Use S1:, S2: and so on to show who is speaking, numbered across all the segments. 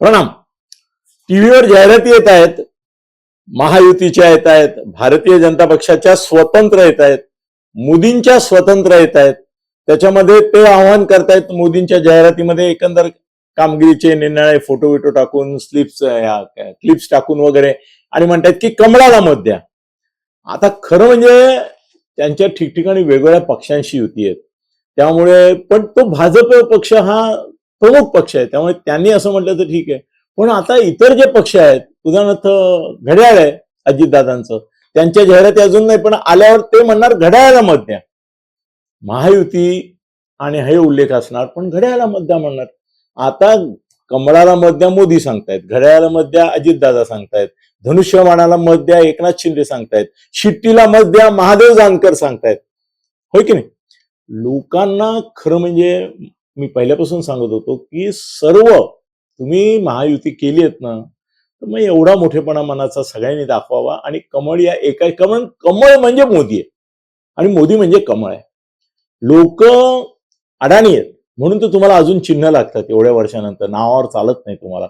S1: प्रणाम. टीव्हीवर जाहिराती येत आहेत महायुतीच्या येत आहेत भारतीय जनता पक्षाच्या स्वतंत्र येत आहेत मोदींच्या स्वतंत्र येत आहेत. त्याच्यामध्ये ते आव्हान करतायत मोदींच्या जाहिरातीमध्ये एकंदर कामगिरीचे निर्णय फोटो विटो टाकून स्लिप्स क्लिप्स टाकून वगैरे. आणि म्हणतात की कमळाला मत द्या. आता खरं म्हणजे त्यांच्या ठिकठिकाणी वेगवेगळ्या पक्षांशी युती आहेत. त्यामुळे पण तो भाजप पक्ष हा प्रमुख पक्ष आहे. त्यामुळे त्यांनी असं म्हटलं तर ठीक आहे. पण आता इतर जे पक्ष आहेत उदाहरणार्थ घड्याळ आहे अजितदादांचं. त्यांच्या जाहिराती अजून नाही पण आल्यावर ते म्हणणार घड्याळाला मत द्या. महायुती आणि हे उल्लेख असणार पण घड्याळाला मत द्या म्हणणार. आता कमळाला मत द्या मोदी सांगतायत घड्याळाला मत द्या अजितदादा सांगतायत धनुष्यवाणाला मत द्या एकनाथ शिंदे सांगतायत शिट्टीला मत द्या महादेव जानकर सांगतायत. होय की नाही? लोकांना खरं म्हणजे मी पहिल्यापासून सांगत होतो की सर्व तुम्ही महायुती केली आहेत ना तर मग एवढा मोठेपणा मनाचा सगळ्यांनी दाखवावा. आणि कमळ या एका कमळ कमळ म्हणजे मोदी आहे. आणि मोदी म्हणजे कमळ आहे. लोक अडाणी आहेत. म्हणून तर तुम्हाला अजून चिन्ह लागतात एवढ्या वर्षानंतर. नावावर चालत नाही तुम्हाला.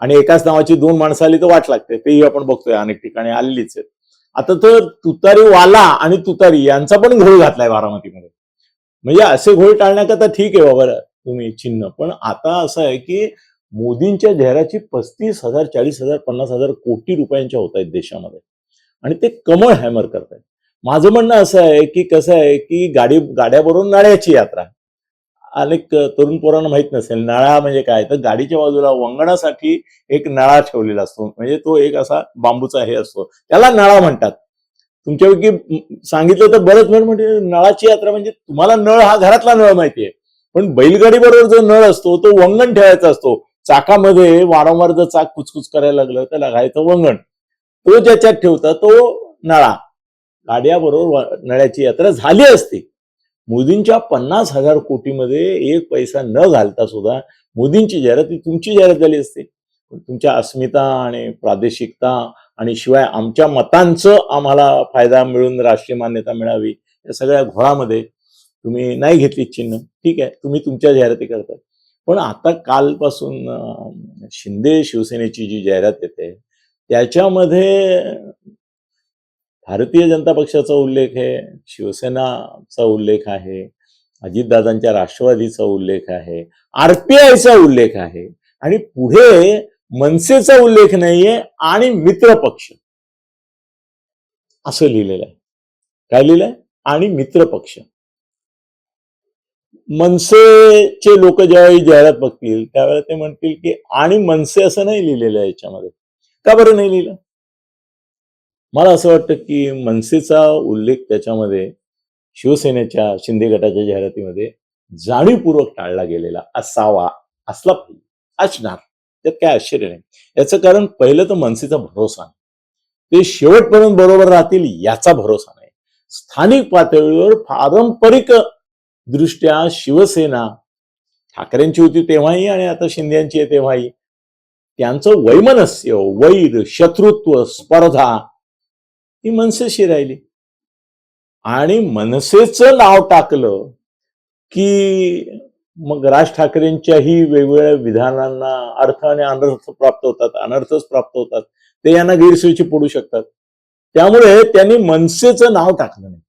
S1: आणि एकाच नावाची दोन माणसं आली तर वाट लागते. तेही आपण बघतोय. अनेक ठिकाणी आलेलीच आहेत. आता तर तुतारी वाला आणि तुतारी यांचा पण घोळ घातलाय बारामतीमध्ये. म्हणजे असे घोळ टाळण्याकरता ठीक आहे बाबा. तुम्ही चिन्ह. पण आता असं आहे की मोदींच्या जाहिराची पस्तीस हजार चाळीस हजार पन्नास हजार कोटी रुपयांच्या होत आहेत देशामध्ये. आणि ते कमळ हॅमर करतायत. माझं म्हणणं असं आहे की कसं आहे की गाडी गाड्यावरून नाळ्याची यात्रा. अनेक तरुण पोरांना माहीत नसेल नळा म्हणजे काय? तर गाडीच्या बाजूला वंगणासाठी एक नळा ठेवलेला असतो. म्हणजे तो एक असा बांबूचा हे असतो. त्याला नळा म्हणतात. तुमच्यापैकी सांगितलं तर बरंच म्हणजे नळाची यात्रा म्हणजे तुम्हाला नळ हा घरातला नळ माहितीये. पण बैलगाडी बरोबर जो नळ असतो तो वंगण ठेवायचा असतो. चाकामध्ये वारंवार जर चाक कुचकुच करायला लागलं तर लागायचं वंगण. तो ज्याच्यात ठेवता तो नळा. गाड्याबरोबर नळ्याची यात्रा झाली असती. मोदींच्या पन्नास हजार कोटीमध्ये एक पैसा न घालता सुद्धा मोदींची जाहिरात ही तुमची जाहिरात झाली असते. पण तुमच्या अस्मिता आणि प्रादेशिकता आणि शिवाय आमच्या मतांचं आम्हाला फायदा मिळून राष्ट्रीय मान्यता मिळावी या सगळ्या घोळामध्ये तुम्ही नाही घेतली चिन्ह. ठीक आहे तुम्ही तुमच्या जाहिराती करता पण आता कालपासून शिंदे शिवसेनेची जी जाहिरात येते त्याच्यामध्ये भारतीय जनता पक्षाचा उल्लेख आहे शिवसेनाचा उल्लेख आहे अजितदादांच्या राष्ट्रवादीचा उल्लेख आहे आरपीआयचा उल्लेख आहे आणि पुढे मनसेचा उल्लेख नाहीये आणि मित्र पक्ष. असं लिहिलेलं आहे. काय लिहिलंय? आणि मित्र पक्ष. मनसेचे लोक ज्यावेळी जाहिरात बघतील त्यावेळेला ते म्हणतील की आणि मनसे असं नाही लिहिलेलं आहे याच्यामध्ये. का बरं नाही लिहिलं? मला असं वाटतं की मनसेचा उल्लेख त्याच्यामध्ये शिवसेनेच्या शिंदे गटाच्या जाहिरातीमध्ये जाणीवपूर्वक टाळला गेलेला असावा असला पाहिजे असणार. त्यात काय आश्चर्य नाही. याचं कारण पहिलं तर मनसेचा भरोसा नाही. ते शेवटपर्यंत बरोबर राहतील याचा भरोसा नाही. स्थानिक पातळीवर पारंपरिक दृष्ट्या शिवसेना ठाकरेंची होती तेव्हाही आणि आता शिंदेची आहे तेव्हाही. त्यांचं वैमनस्य वैर शत्रुत्व स्पर्धा ही मनसेशी राहिली. आणि मनसेचं नाव टाकलं की मग राज ठाकरेंच्याही वेगवेगळ्या विधानांना अर्थ आणि अनर्थ प्राप्त होतात अनर्थच प्राप्त होतात. ते यांना गैरसोयीची पडू शकतात. त्यामुळे त्यांनी मनसेचं नाव टाकलं नाही.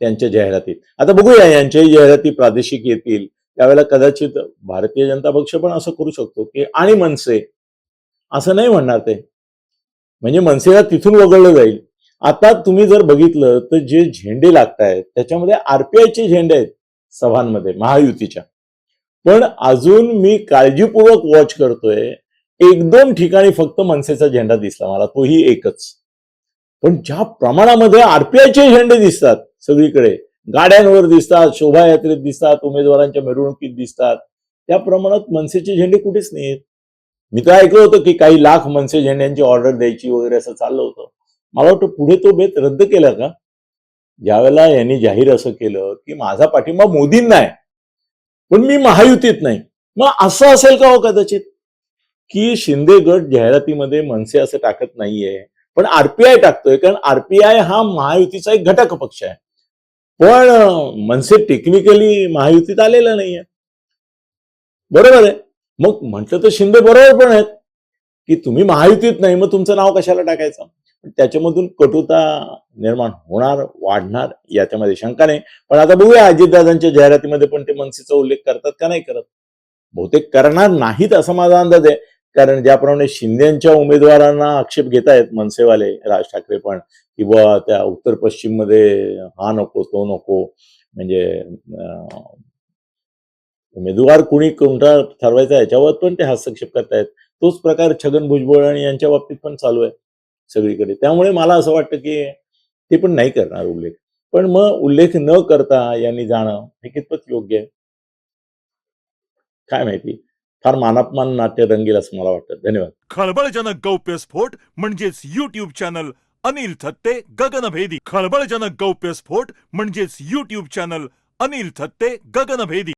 S1: त्यांच्या जाहिरातीत. आता बघूया यांच्याही जाहिराती प्रादेशिक येतील. त्यावेळेला कदाचित भारतीय जनता पक्ष पण असं करू शकतो की आणि मनसे. असं नाही म्हणणार ते. म्हणजे मनसेला तिथून वगळलं जाईल. आता तुम्ही जर बघितलं तर जे झेंडे लागतायत त्याच्यामध्ये आरपीआयचे झेंडे आहेत सभांमध्ये महायुतीच्या. पण अजून मी काळजीपूर्वक वॉच करतोय एक दोन ठिकाणी फक्त मनसेचा झेंडा दिसला मला तोही एकच. पण ज्या प्रमाणामध्ये आरपीआयचे झेंडे दिसतात सगळीकडे. गाड्यांवर दिसतात शोभायात्रेत दिसतात उमेदवारांच्या मिरवणुकीत दिसतात. त्या प्रमाणात मनसेचे झेंडे कुठेच नाहीत मी तर ऐकलं होतं की काही लाख मनसे झेंड्यांची ऑर्डर द्यायची वगैरे असं चाललं होतं. मला वाटतं पुढे तो बेत रद्द केला का? ज्यावेळेला यांनी जाहीर असं केलं की माझा पाठिंबा मोदींना आहे पण मी महायुतीत नाही. मग असं असेल का हो कदाचित? की शिंदे गट जाहिरातीमध्ये मनसे असं टाकत नाहीये पण आरपीआय टाकतोय कारण आरपीआय हा महायुतीचा एक घटक पक्ष आहे. पण मनसे टेक्निकली महायुतीत आलेलं नाहीये. बरोबर आहे? मग म्हटलं तर शिंदे बरोबर पण आहेत. की तुम्ही महायुतीत नाही मग तुमचं नाव कशाला टाकायचं? पण त्याच्यामधून कटुता निर्माण होणार वाढणार याच्यामध्ये शंका नाही. पण आता बघूया अजितदादांच्या जाहिरातीमध्ये पण ते मनसेचा उल्लेख करतात का नाही करत? बहुतेक करणार नाहीत असा माझा अंदाज आहे. कारण ज्याप्रमाणे शिंदेच्या उमेदवारांना आक्षेप घेत आहेत मनसेवाले राज ठाकरे पण किंवा त्या उत्तर पश्चिममध्ये हा नको तो नको म्हणजे अं, उमेदवार कुणी कोणता ठरवायचा याच्यावर पण ते हस्तक्षेप करतायत. तोच प्रकार छगन भुजबळ आणि यांच्या बाबतीत पण चालू आहे सगळीकडे. त्यामुळे मला असं वाटतं की ते पण नाही करणार उल्लेख. पण मग उल्लेख न करता यांनी जाणं हे कितपत योग्य आहे? काय माहिती? फार मानापमान नाट्य रंगेल असं मला वाटतं. धन्यवाद.
S2: खळबळजनक गौप्यस्फोट म्हणजेच युट्यूब चॅनल अनिल थत्ते गगनभेदी. खळबळजनक गौप्यस्फोट म्हणजेच युट्यूब चॅनल अनिल थत्ते गगनभेदी.